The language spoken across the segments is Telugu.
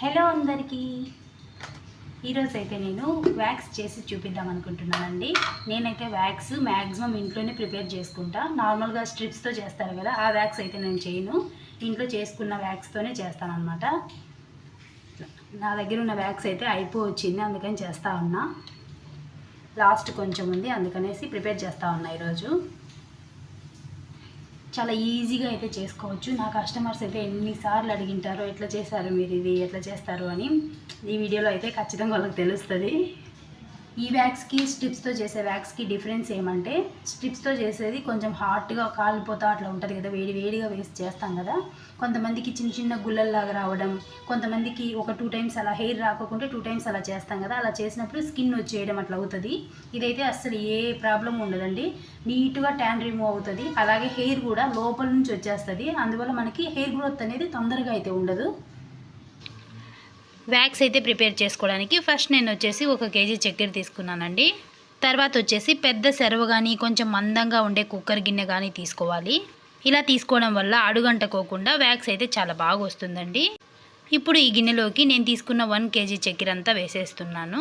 హలో అందరికీ. ఈరోజు అయితే నేను వ్యాక్స్ చేసి చూపిద్దాం అనుకుంటున్నానండి. నేనైతే వ్యాక్స్ మ్యాక్సిమం ఇంట్లోనే ప్రిపేర్ చేసుకుంటా. నార్మల్గా స్ట్రిప్స్తో చేస్తారు కదా ఆ వ్యాక్స్ అయితే నేను చేయను. ఇంట్లో చేసుకున్న వ్యాక్స్తోనే చేస్తానమాట నా దగ్గర ఉన్న వ్యాక్స్ అయితే అయిపో వచ్చింది అందుకని చేస్తూ ఉన్నా. లాస్ట్ కొంచెం ఉంది అందుకనేసి ప్రిపేర్ చేస్తా ఉన్నా ఈరోజు. చాలా ఈజీగా అయితే చేసుకోవచ్చు. నా కస్టమర్స్ అయితే ఎన్నిసార్లు అడిగింటారో ఎట్లా చేశారు మీరు ఇది ఎట్లా చేస్తారు అని ఈ వీడియోలో అయితే ఖచ్చితంగా వాళ్ళకి తెలుస్తుంది. ఈ వ్యాక్స్కి స్ట్రిప్స్తో చేసే వ్యాక్స్కి డిఫరెన్స్ ఏమంటే స్ట్రిప్స్తో చేసేది కొంచెం హాట్గా కాలిపోతా అట్లా ఉంటుంది కదా వేడి వేడిగా వేసి చేస్తాం కదా. కొంతమందికి చిన్న చిన్న గుల్లల్లాగా రావడం కొంతమందికి ఒక టూ టైమ్స్ అలా హెయిర్ రాకుండా టూ టైమ్స్ అలా చేస్తాం కదా అలా చేసినప్పుడు స్కిన్ వచ్చేయడం అట్లా అవుతుంది. ఇదైతే అస్సలు ఏ ప్రాబ్లం ఉండదండి. నీట్గా ట్యాన్ రిమూవ్ అవుతుంది. అలాగే హెయిర్ కూడా లోపల నుంచి వచ్చేస్తుంది. అందువల్ల మనకి హెయిర్ గ్రోత్ అనేది తొందరగా అయితే ఉండదు. వ్యాక్స్ అయితే ప్రిపేర్ చేసుకోవడానికి ఫస్ట్ నేను వచ్చేసి ఒక కేజీ చక్కెర తీసుకున్నానండి. తర్వాత వచ్చేసి పెద్ద సెరవ కానీ కొంచెం మందంగా ఉండే కుక్కర్ గిన్నె కానీ తీసుకోవాలి. ఇలా తీసుకోవడం వల్ల అడుగంటకోకుండా వ్యాక్స్ అయితే చాలా బాగా వస్తుందండి. ఇప్పుడు ఈ గిన్నెలోకి నేను తీసుకున్న వన్ కేజీ చక్కెర అంతా వేసేస్తున్నాను.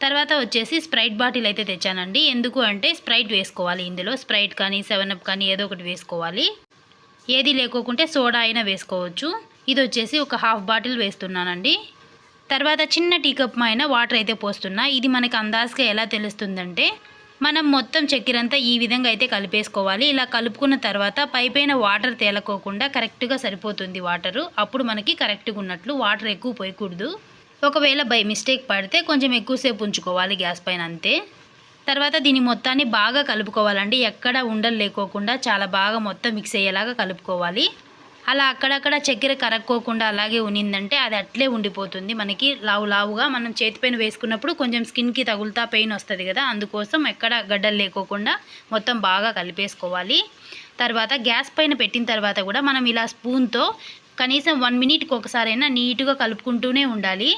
తర్వాత వచ్చేసి స్ప్రైట్ బాటిల్ అయితే తెచ్చానండి. ఎందుకు అంటే స్ప్రైట్ వేసుకోవాలి. ఇందులో స్ప్రైట్ కానీ సెవెన్ అప్ కానీ ఏదో ఒకటి వేసుకోవాలి. ఏది లేకోకుంటే సోడా అయినా వేసుకోవచ్చు. ఇది వచ్చేసి ఒక హాఫ్ బాటిల్ వేస్తున్నానండి. తర్వాత చిన్న టీ కప్ అయిన వాటర్ అయితే పోస్తున్నా. ఇది మనకి అందాజుగా ఎలా తెలుస్తుందంటే మనం మొత్తం చక్కెర అంతా ఈ విధంగా అయితే కలిపేసుకోవాలి. ఇలా కలుపుకున్న తర్వాత పైపైన వాటర్ తేలకోకుండా కరెక్ట్గా సరిపోతుంది వాటరు అప్పుడు మనకి కరెక్ట్గా ఉన్నట్లు వాటర్ ఎక్కువ పోయకూడదు. ఒకవేళ బై మిస్టేక్ పడితే కొంచెం ఎక్కువసేపు ఉంచుకోవాలి గ్యాస్ పైన అంతే. తర్వాత దీని మొత్తాన్ని బాగా కలుపుకోవాలండి. ఎక్కడ ఉండలు లేకోకుండా చాలా బాగా మొత్తం మిక్స్ అయ్యేలాగా కలుపుకోవాలి. అలా అక్కడక్కడ చక్కెర కరక్కోకుండా అలాగే ఉనిందంటే అది అట్లే ఉండిపోతుంది. మనకి లావు లావుగా మనం చేతిపైన వేసుకున్నప్పుడు కొంచెం స్కిన్కి తగులుతా పెయిన్ వస్తుంది కదా అందుకోసం ఎక్కడ గడ్డలు లేకోకుండా మొత్తం బాగా కలిపేసుకోవాలి. తర్వాత గ్యాస్ పైన పెట్టిన తర్వాత కూడా మనం ఇలా స్పూన్తో కనీసం వన్ మినిట్కి ఒకసారైనా నీట్గా కలుపుకుంటూనే ఉండాలి.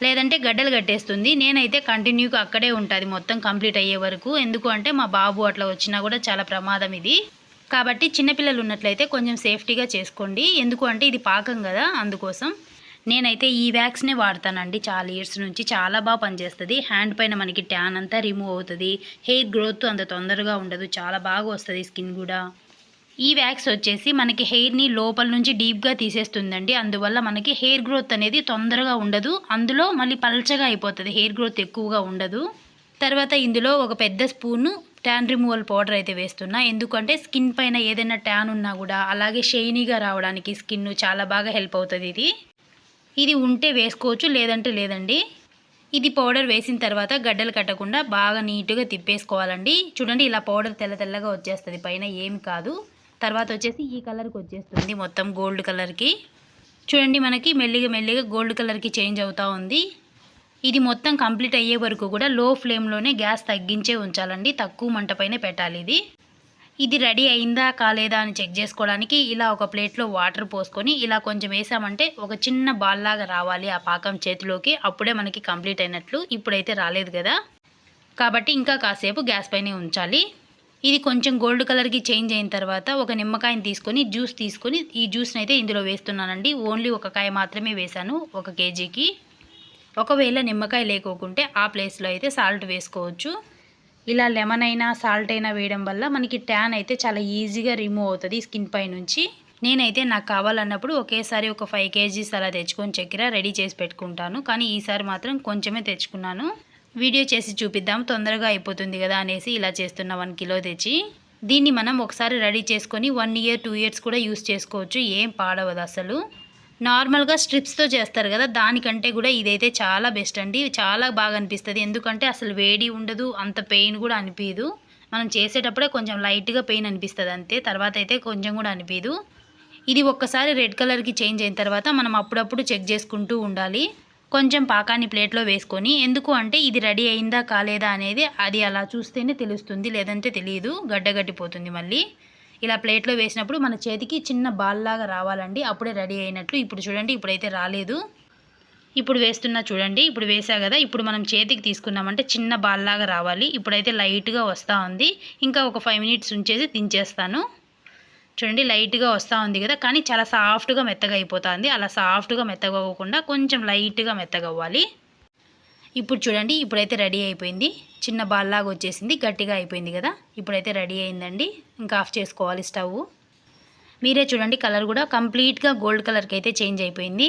లేదంటే గడ్డలు కట్టేస్తుంది. నేనైతే కంటిన్యూగా అక్కడే ఉంటుంది మొత్తం కంప్లీట్ అయ్యే వరకు. ఎందుకు అంటే మా బాబు అట్లా వచ్చినా కూడా చాలా ప్రమాదం ఇది. కాబట్టి చిన్నపిల్లలు ఉన్నట్లయితే కొంచెం సేఫ్టీగా చేసుకోండి. ఎందుకు అంటే ఇది పాకం కదా అందుకోసం. నేనైతే ఈ వ్యాక్స్నే వాడతానండి. చాలా ఇయర్స్ నుంచి చాలా బాగా పనిచేస్తుంది. హ్యాండ్ పైన మనకి ట్యాన్ అంతా రిమూవ్ అవుతుంది. హెయిర్ గ్రోత్ అంత తొందరగా ఉండదు. చాలా బాగా వస్తుంది స్కిన్ కూడా. ఈ వ్యాక్స్ వచ్చేసి మనకి హెయిర్ని లోపల నుంచి డీప్గా తీసేస్తుందండి. అందువల్ల మనకి హెయిర్ గ్రోత్ అనేది తొందరగా ఉండదు. అందులో మళ్ళీ పల్చగా అయిపోతుంది. హెయిర్ గ్రోత్ ఎక్కువగా ఉండదు. తర్వాత ఇందులో ఒక పెద్ద స్పూను ట్యాన్ రిమూవల్ పౌడర్ అయితే వేస్తున్నా. ఎందుకంటే స్కిన్ పైన ఏదైనా ట్యాన్ ఉన్నా కూడా అలాగే షైనీగా రావడానికి స్కిన్ చాలా బాగా హెల్ప్ అవుతుంది ఇది. ఇది ఉంటే వేసుకోవచ్చు లేదంటే లేదండి. ఇది పౌడర్ వేసిన తర్వాత గడ్డలు కట్టకుండా బాగా నీట్గా తిప్పేసుకోవాలండి. చూడండి ఇలా పౌడర్ తెల్ల తెల్లగా వచ్చేస్తుంది పైన ఏమి కాదు. తర్వాత వచ్చేసి ఈ కలర్కి వచ్చేస్తుంది మొత్తం గోల్డ్ కలర్కి. చూడండి మనకి మెల్లిగా మెల్లిగా గోల్డ్ కలర్కి చేంజ్ అవుతూ ఉంది. ఇది మొత్తం కంప్లీట్ అయ్యే వరకు కూడా లో ఫ్లేమ్లోనే గ్యాస్ తగ్గించే ఉంచాలండి. తక్కువ మంట పైన పెట్టాలి ఇది. ఇది రెడీ అయిందా కాలేదా అని చెక్ చేసుకోవడానికి ఇలా ఒక ప్లేట్లో వాటర్ పోసుకొని ఇలా కొంచెం వేసామంటే ఒక చిన్న బాల్లాగా రావాలి ఆ పాకం చేతిలోకి. అప్పుడే మనకి కంప్లీట్ అయినట్లు ఇప్పుడైతే రాలేదు కదా. కాబట్టి ఇంకా కాసేపు గ్యాస్ పైనే ఉంచాలి. ఇది కొంచెం గోల్డ్ కలర్కి చేంజ్ అయిన తర్వాత ఒక నిమ్మకాయని తీసుకొని జ్యూస్ తీసుకొని ఈ జ్యూస్ని అయితే ఇందులో వేస్తున్నానండి. ఓన్లీ ఒక కాయ మాత్రమే వేశాను ఒక కేజీకి. ఒకవేళ నిమ్మకాయ లేకోకుంటే ఆ ప్లేస్లో అయితే సాల్ట్ వేసుకోవచ్చు. ఇలా లెమన్ అయినా సాల్ట్ అయినా వేయడం వల్ల మనకి ట్యాన్ అయితే చాలా ఈజీగా రిమూవ్ అవుతుంది స్కిన్ పై నుంచి. నేనైతే నాకు కావాలన్నప్పుడు ఒకేసారి ఒక ఫైవ్ కేజీస్ అలా తెచ్చుకొని చక్కెర రెడీ చేసి పెట్టుకుంటాను. కానీ ఈసారి మాత్రం కొంచెమే తెచ్చుకున్నాను. వీడియో చేసి చూపిద్దాం తొందరగా అయిపోతుంది కదా అనేసి ఇలా చేస్తున్న వన్ కిలో తెచ్చి. దీన్ని మనం ఒకసారి రెడీ చేసుకొని వన్ ఇయర్ టూ ఇయర్స్ కూడా యూస్ చేసుకోవచ్చు. ఏం పాడవదు అసలు. నార్మల్గా స్ట్రిప్స్తో చేస్తారు కదా దానికంటే కూడా ఇదైతే చాలా బెస్ట్ అండి. చాలా బాగా అనిపిస్తుంది. ఎందుకంటే అసలు వేడి ఉండదు అంత పెయిన్ కూడా అనిపించదు మనం చేసేటప్పుడే కొంచెం లైట్గా పెయిన్ అనిపిస్తుంది అంతే తర్వాత అయితే కొంచెం కూడా అనిపించదు ఇది ఒక్కసారి రెడ్ కలర్కి చేంజ్ అయిన తర్వాత మనం అప్పుడప్పుడు చెక్ చేసుకుంటూ ఉండాలి. కొంచెం పాకాన్ని ప్లేట్లో వేసుకొని ఎందుకు అంటే ఇది రెడీ అయిందా కాలేదా అనేది అది అలా చూస్తేనే తెలుస్తుంది లేదంటే తెలియదు గడ్డగట్టిపోతుంది మళ్ళీ. ఇలా ప్లేట్లో వేసినప్పుడు మన చేతికి చిన్న బాల్లాగా రావాలండి. అప్పుడే రెడీ అయినట్లు ఇప్పుడు చూడండి ఇప్పుడైతే రాలేదు. ఇప్పుడు వేస్తున్నా చూడండి ఇప్పుడు వేసా కదా. ఇప్పుడు మనం చేతికి తీసుకున్నామంటే చిన్న బాల్లాగా రావాలి. ఇప్పుడైతే లైట్గా వస్తూ ఉంది. ఇంకా ఒక ఫైవ్ మినిట్స్ ఉంచేసి దించేస్తాను. చూడండి లైట్గా వస్తూ ఉంది కదా. కానీ చాలా సాఫ్ట్గా మెత్తగా అయిపోతుంది. అలా సాఫ్ట్గా మెత్తగా అవ్వకుండా కొంచెం లైట్గా మెత్తగా అవ్వాలి. ఇప్పుడు చూడండి ఇప్పుడైతే రెడీ అయిపోయింది. చిన్న బాల్లాగా వచ్చేసింది గట్టిగా అయిపోయింది కదా. ఇప్పుడైతే రెడీ అయిందండి. ఇంకా ఆఫ్ చేసుకోవాలి స్టవ్. మీరే చూడండి కలర్ కూడా కంప్లీట్గా గోల్డ్ కలర్కి అయితే చేంజ్ అయిపోయింది.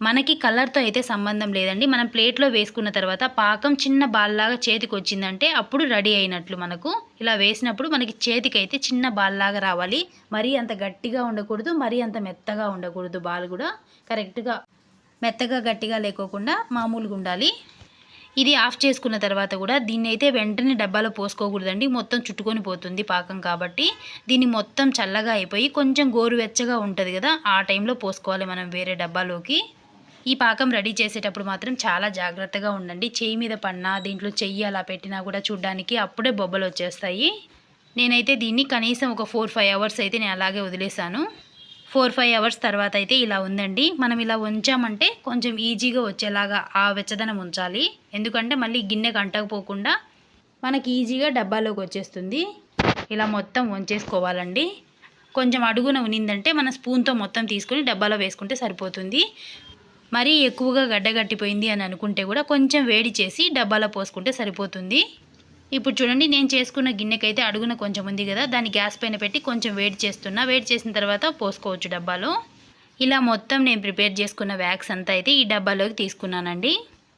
మనకి కలర్తో అయితే సంబంధం లేదండి. మనం ప్లేట్లో వేసుకున్న తర్వాత పాకం చిన్న బాల్లాగా చేతికి వచ్చిందంటే అప్పుడు రెడీ అయినట్లు మనకు. ఇలా వేసినప్పుడు మనకి చేతికి అయితే చిన్న బాల్లాగా రావాలి. మరీ అంత గట్టిగా ఉండకూడదు మరీ అంత మెత్తగా ఉండకూడదు బాల్ కూడా. కరెక్ట్గా మెత్తగా గట్టిగా లేకోకుండా మామూలుగా ఉండాలి. ఇది ఆఫ్ చేసుకున్న తర్వాత కూడా దీన్ని అయితే వెంటనే డబ్బాలో పోసుకోకూడదండి. మొత్తం చుట్టుకొని పోతుంది పాకం కాబట్టి. దీన్ని మొత్తం చల్లగా అయిపోయి కొంచెం గోరువెచ్చగా ఉంటుంది కదా ఆ టైంలో పోసుకోవాలి మనం వేరే డబ్బాలోకి. ఈ పాకం రెడీ చేసేటప్పుడు మాత్రం చాలా జాగ్రత్తగా ఉండండి. చేయి మీద పడినా దీంట్లో చెయ్యి అలా పెట్టినా కూడా చూడ్డానికి అప్పుడే బొబ్బలు వచ్చేస్తాయి. నేనైతే దీన్ని కనీసం ఒక ఫోర్ ఫైవ్ అవర్స్ అయితే నేను అలాగే వదిలేశాను. ఫోర్ ఫైవ్ అవర్స్ తర్వాత అయితే ఇలా ఉందండి. మనం ఇలా ఉంచామంటే కొంచెం ఈజీగా వచ్చేలాగా ఆ వెచ్చదనం ఉంచాలి. ఎందుకంటే మళ్ళీ గిన్నె అంటకపోకుండా మనకి ఈజీగా డబ్బాలోకి వచ్చేస్తుంది. ఇలా మొత్తం వంచేసుకోవాలండి కొంచెం అడుగున ఉనిందంటే మన స్పూన్తో మొత్తం తీసుకొని డబ్బాలో వేసుకుంటే సరిపోతుంది. మరీ ఎక్కువగా గడ్డగట్టిపోయింది అని అనుకుంటే కూడా కొంచెం వేడి చేసి డబ్బాలో పోసుకుంటే సరిపోతుంది. ఇప్పుడు చూడండి నేను చేసుకున్న గిన్నెకైతే అడుగున కొంచెం ఉంది కదా దాన్ని గ్యాస్ పైన పెట్టి కొంచెం వేడి చేస్తున్నా. వేడి చేసిన తర్వాత పోసుకోవచ్చు డబ్బాలో. ఇలా మొత్తం నేను ప్రిపేర్ చేసుకున్న వ్యాక్స్ అంతా అయితే ఈ డబ్బాలోకి తీసుకున్నానండి.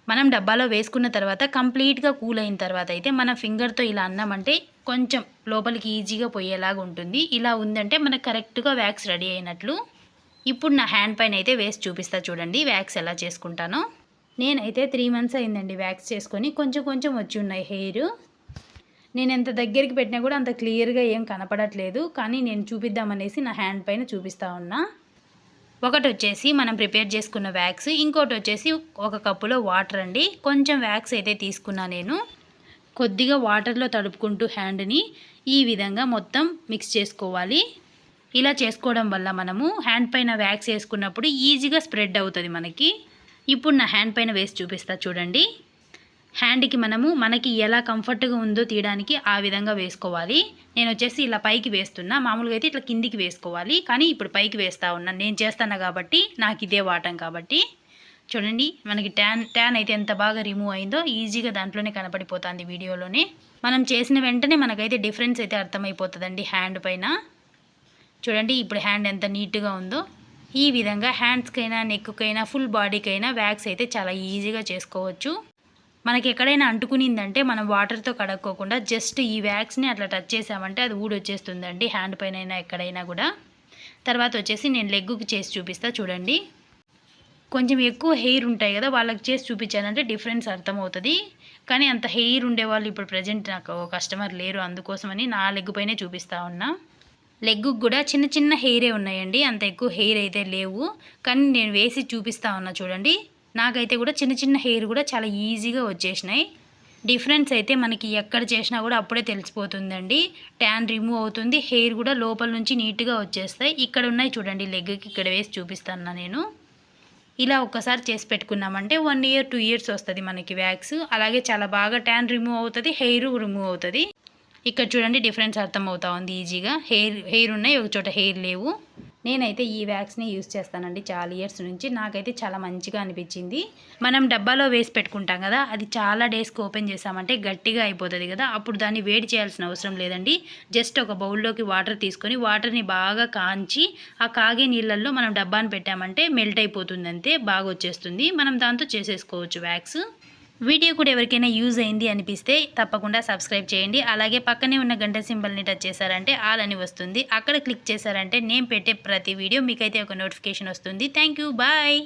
మనం డబ్బాలో వేసుకున్న తర్వాత కంప్లీట్గా కూల్ అయిన తర్వాత అయితే మన ఫింగర్తో ఇలా అన్నామంటే కొంచెం లోపలికి ఈజీగా పోయేలాగా ఉంటుంది. ఇలా ఉందంటే మనకు కరెక్ట్గా వ్యాక్స్ రెడీ అయినట్లు. ఇప్పుడు నా హ్యాండ్ పైన అయితే వేసి చూపిస్తా చూడండి వ్యాక్స్ ఎలా చేసుకుంటానో. నేనైతే త్రీ మంత్స్ అయిందండి వ్యాక్స్ చేసుకొని కొంచెం కొంచెం వచ్చి ఉన్నాయి హెయిర్. నేను ఎంత దగ్గరికి పెట్టినా కూడా అంత క్లియర్గా ఏం కనపడట్లేదు. కానీ నేను చూపిద్దామనేసి నా హ్యాండ్ పైన చూపిస్తా ఉన్నా. ఒకటి వచ్చేసి మనం ప్రిపేర్ చేసుకున్న వ్యాక్స్ ఇంకోటి వచ్చేసి ఒక కప్పులో వాటర్ అండి. కొంచెం వ్యాక్స్ అయితే తీసుకున్నా నేను. కొద్దిగా వాటర్లో తడుపుకుంటూ హ్యాండ్ని ఈ విధంగా మొత్తం మిక్స్ చేసుకోవాలి. ఇలా చేసుకోవడం వల్ల మనము హ్యాండ్ పైన వ్యాక్స్ వేసుకున్నప్పుడు ఈజీగా స్ప్రెడ్ అవుతుంది మనకి. ఇప్పుడు నా హ్యాండ్ పైన వేసి చూపిస్తా చూడండి. హ్యాండ్కి మనము మనకి ఎలా కంఫర్ట్గా ఉందో తీయడానికి ఆ విధంగా వేసుకోవాలి. నేను వచ్చేసి ఇలా పైకి వేస్తున్నా. మామూలుగా అయితే ఇట్లా కిందికి వేసుకోవాలి. కానీ ఇప్పుడు పైకి వేస్తూ ఉన్నాను నేను చేస్తాను కాబట్టి నాకు ఇదే వాటం కాబట్టి. చూడండి మనకి ట్యాన్ ట్యాన్ అయితే ఎంత బాగా రిమూవ్ అయిందో ఈజీగా దాంట్లోనే కనపడిపోతుంది వీడియోలోనే. మనం చేసిన వెంటనే మనకైతే డిఫరెన్స్ అయితే అర్థమైపోతుందండి హ్యాండ్ పైన. చూడండి ఇప్పుడు హ్యాండ్ ఎంత నీట్గా ఉందో. ఈ విధంగా హ్యాండ్స్కైనా నెక్కుకైనా ఫుల్ బాడీకైనా వ్యాక్స్ అయితే చాలా ఈజీగా చేసుకోవచ్చు. మనకి ఎక్కడైనా అంటుకునిందంటే మనం వాటర్తో కడక్కోకుండా జస్ట్ ఈ వ్యాక్స్ని అట్లా టచ్ చేసామంటే అది ఊడొచ్చేస్తుందండి హ్యాండ్ పైన అయినా ఎక్కడైనా కూడా. తర్వాత వచ్చేసి నేను లెగ్గుకి చేసి చూపిస్తా చూడండి. కొంచెం ఎక్కువ హెయిర్ ఉంటాయి కదా వాళ్ళకి చేసి చూపించానంటే డిఫరెన్స్ అర్థమవుతుంది. కానీ అంత హెయిర్ ఉండేవాళ్ళు ఇప్పుడు ప్రజెంట్ నాకు కస్టమర్ లేరు అందుకోసమని నా లెగ్ పైనే చూపిస్తా ఉన్నా. లెగ్గు కూడా చిన్న చిన్న హెయిరే ఉన్నాయండి అంత ఎక్కువ హెయిర్ అయితే లేవు. కానీ నేను వేసి చూపిస్తా ఉన్నా చూడండి. నాకైతే కూడా చిన్న చిన్న హెయిర్ కూడా చాలా ఈజీగా వచ్చేసినాయి. డిఫరెన్స్ అయితే మనకి ఎక్కడ చేసినా కూడా అప్పుడే తెలిసిపోతుందండి. ట్యాన్ రిమూవ్ అవుతుంది హెయిర్ కూడా లోపల నుంచి నీట్గా వచ్చేస్తాయి. ఇక్కడ ఉన్నాయి చూడండి లెగ్కి ఇక్కడ వేసి చూపిస్తాను నేను. ఇలా ఒక్కసారి చేసి పెట్టుకున్నామంటే వన్ ఇయర్ టూ ఇయర్స్ వస్తుంది మనకి వ్యాక్స్ అలాగే చాలా బాగా ట్యాన్ రిమూవ్ అవుతుంది హెయిర్ రిమూవ్ అవుతుంది. ఇక్కడ చూడండి డిఫరెన్స్ అర్థమవుతా ఉంది ఈజీగా హెయిర్ హెయిర్ ఉన్నాయి ఒక చోట హెయిర్ లేవు. నేనైతే ఈ వ్యాక్స్ని యూస్ చేస్తానండి చాలా ఇయర్స్ నుంచి. నాకైతే చాలా మంచిగా అనిపించింది. మనం డబ్బాలో వేసి పెట్టుకుంటాం కదా అది చాలా డేస్కి ఓపెన్ చేసామంటే గట్టిగా అయిపోతుంది కదా. అప్పుడు దాన్ని వేడి చేయాల్సిన అవసరం లేదండి. జస్ట్ ఒక బౌల్లోకి వాటర్ తీసుకొని వాటర్ని బాగా కాంచి ఆ కాగే నీళ్ళల్లో మనం డబ్బాని పెట్టామంటే మెల్ట్ అయిపోతుంది అంతే బాగా వచ్చేస్తుంది మనం దాంతో చేసేసుకోవచ్చు వ్యాక్స్. వీడియో కూడా ఎవరికైనా యూజ్ అయింది అనిపిస్తే తప్పకుండా సబ్స్క్రైబ్ చేయండి. అలాగే పక్కనే ఉన్న గంట సింబల్ని టచ్ చేశారంటే ఆల్ అని వస్తుంది. అక్కడ క్లిక్ చేశారంటే నేను పెట్టే ప్రతి వీడియో మీకైతే ఒక నోటిఫికేషన్ వస్తుంది. Thank you. బాయ్.